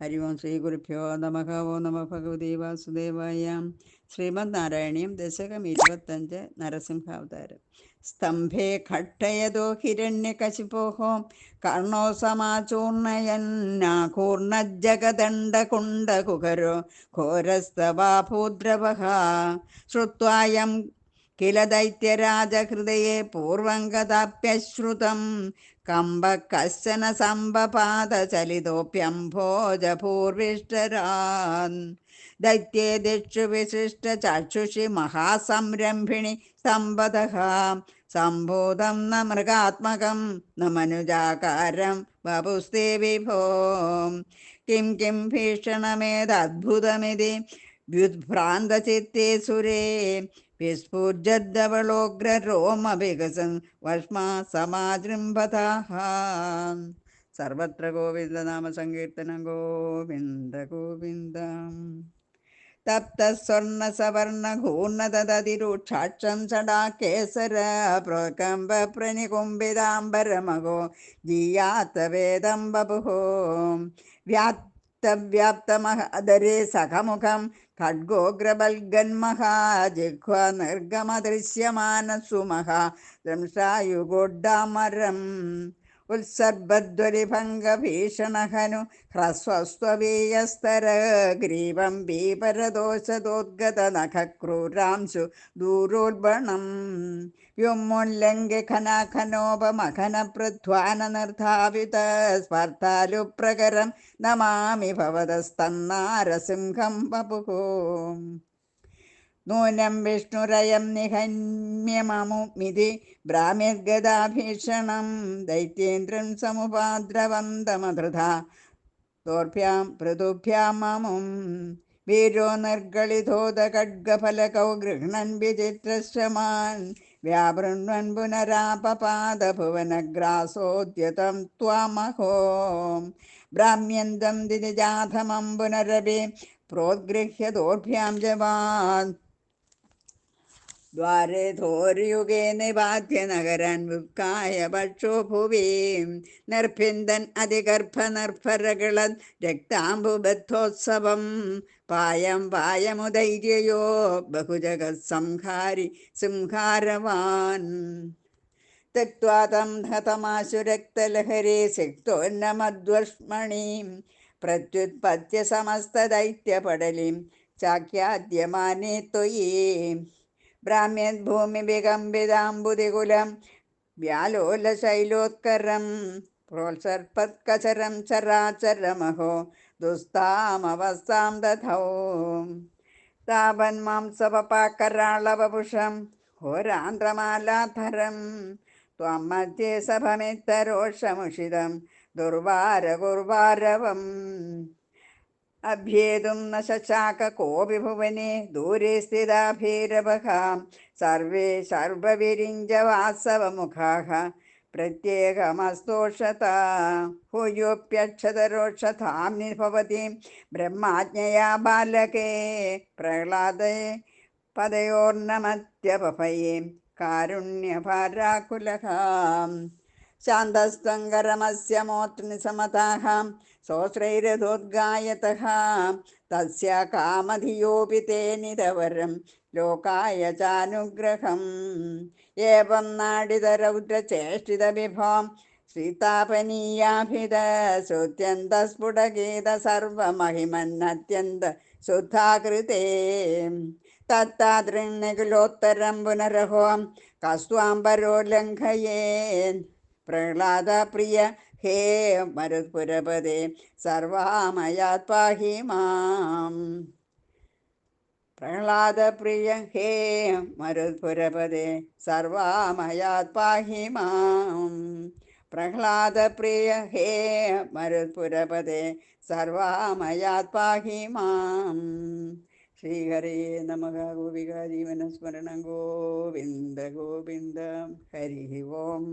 ഹരി ഓം ശ്രീ ഗുരുഭ്യോ നമഃ. ഓ നമ. ഭഗവതി വാസുദേവായ. ശ്രീമദ് നാരായണീയം ദശകം ഇരുപത്തഞ്ച് നരസിംഹാവതാരം. സ്തംഭേ ഘട്ടയതോ ഹിരണ്യകശിപോः കർണോ സമാചൂർണയന്നാകൂർണജഗദണ്ഡകുണ്ടകുഹരോ ഘോരസ്തവാഭൂദ്രവः ശ്രുത്വായം കില ദൈത്യരാജഹൃദയെ പൂർവം കഥാപ്യശ്രുതം കമ്പ കശ്ചന സമ്പപാദചലിതോപ്യംഭോജപൂർവിഷ്ടരാൻ ദൈത്യേ ദിക്ഷു വിശിഷ്ട ചക്ഷുഷി മഹാസംരംഭിണി സമ്പദ സംഭൂതം ന മൃഗാത്മകം ന മനുജാകാരം വപുസ്തേ വിഭോ. കിം കിം ഭീഷണമേതദ്ഭുതമിതി വ്യുദ്ഭ്രാന്തചിത്തേ സുരേ. വിസ്ഫുർജദ്ദവളോഗ്രരോമവികസൻ വഷ്മാ സമാജൃംഭതാഹ. സർവത്ര ഗോവിന്ദനാമസങ്കീർത്തനം ഗോവിന്ദ ഗോവിന്ദ. തപ്തസ്വർണ സവർണ ഘൂർണതതിരൂക്ഷാക്ഷം സടാകേസര പ്രകമ്പ പ്രനികുംബിതാംബരമകോ ജീയാത്ത വേദം ബഭുഹോ വ്യാപ്തവ്യാപ്തമഹദരേ സഖമുഖം ഖഡ്ഗോഗ്രബൽഗന്മഹാജിഹ്വ നിർഗമദൃശ്യമാനസുമഹ ദംശായുഗോഡ്ഡാമരം ഉത്സർബദ്വലിഭംഗഭീഷണഹനു ഹ്രസ്വസ്വീയസ്തരഗ്രീവം ബീപരദോഷദോദ്ഗതനഖക്രൂരാംശു ദൂരോൽബണം സ്പർദ്ധാലുപ്രകരം നമാമി ഭവതസ്തന്നാരസിംഹം വപുഃ നൂനം വിഷ്ണുരയം നിഹന്യമമുമിതി ഭ്രാമ്യഗദാഭീഷണം ദൈത്യേന്ദ്രൻ സമുപാദ്രവന്തമധൃത തോർഭ്യാം പൃഥുഭ്യാം മമും വീരോ നിർഗളിതോദ ഖഡ്ഗഫലകൗ ഗൃഹ്ണൻ വിചിത്രശ്രമാൻ വ്യാപൃണ്വൻ പുനരാപപാദഭുവനഗ്രാസോദ്യതം ത്വാമഹോ. ബ്രാഹ്മ്യന്തം ദിജാഥമം പുനരപി പ്രോദ്ഗൃഹ്യ ദോർഭ്യാം ജവാൻ ദ്വാരേ ധോരയുഗേ നിപാത്യനഗരാൻ വിക്കായ പക്ഷോ ഭുവീം നിർഭിന്ദൻ അതിഗർഭനർഭരകള രക്താംബുബദ്ധോത്സവം. പായം പായമുദൈര്യയോ ബഹുജഗത്സംഹാരി സംഹാരവാൻ. തെക്വാ തം ഹതമാശുരക്തലഹരി സിക്തോന്നമദ്വഷ്മണീം പ്രത്യുത്പത്യ സമസ്തദൈത്യപടലിം ചാഖ്യാദ്യമാനേ ചാക്യാദ്യമാനേ ബ്രാഹ്മ്യത് ഭ്രാമ്യദ്ഭൂമി വികമ്പിതാംബുതികുലം വ്യാലോലശൈലോത്കരം പ്രോത്സർപ്പത്കചരം ചരാചരമഹോ ദുസ്താമവസ്ഥാം ദധോ. താപന്മാംസവപാക്കരാളവപുഷം ഹോരാന്ധ്രമാലാധരം ത്വം മധ്യേ സഭമിത്തരോഷമുഷിതം ദുർവാര ദുർവാരകുർവാരവം अभ्येतुं न शशाक कोऽपि भुवने दूरे स्थिताभीरवः सर्वे सर्वविरिञ्जवासवमुखाः प्रत्येकमस्तोषता भूयोऽप्यक्षतरोक्षतां भवति ब्रह्माज्ञया बालके प्रह्लादे पदयोर्नमत्यपभये कारुण्यभाराकुलः शान्तस्त्वङ्गरमस्य मोत्निसमताः सोश्रैरधोद्गायतः तस्य कामधियोऽपि ते निरवरं लोकाय चानुग्रहम् एवं नाडितरौद्रचेष्टितविभां श्रीतापनीयाभिद श्रुत्यन्तस्फुटगीत सर्वमहिमन्नत्यन्त शुद्धाकृते तत्तादृङ्निकुलोत्तरं पुनरहो कस्त्वाम्बरो लङ्घयेन् प्रह्लादप्रिय हे मरुत्पुरपदे सर्वामयात् पाहि माम् प्रह्लादप्रिय हे मरुत्पुरपदे सर्वामयात् पाहि माम् प्रह्लादप्रिय हे मरुत्पुरपदे सर्वामयात् पाहि माम् श्रीहरे नमः गोपिका जीवनस्मरणं गोविन्द गोविन्द हरिः ओम्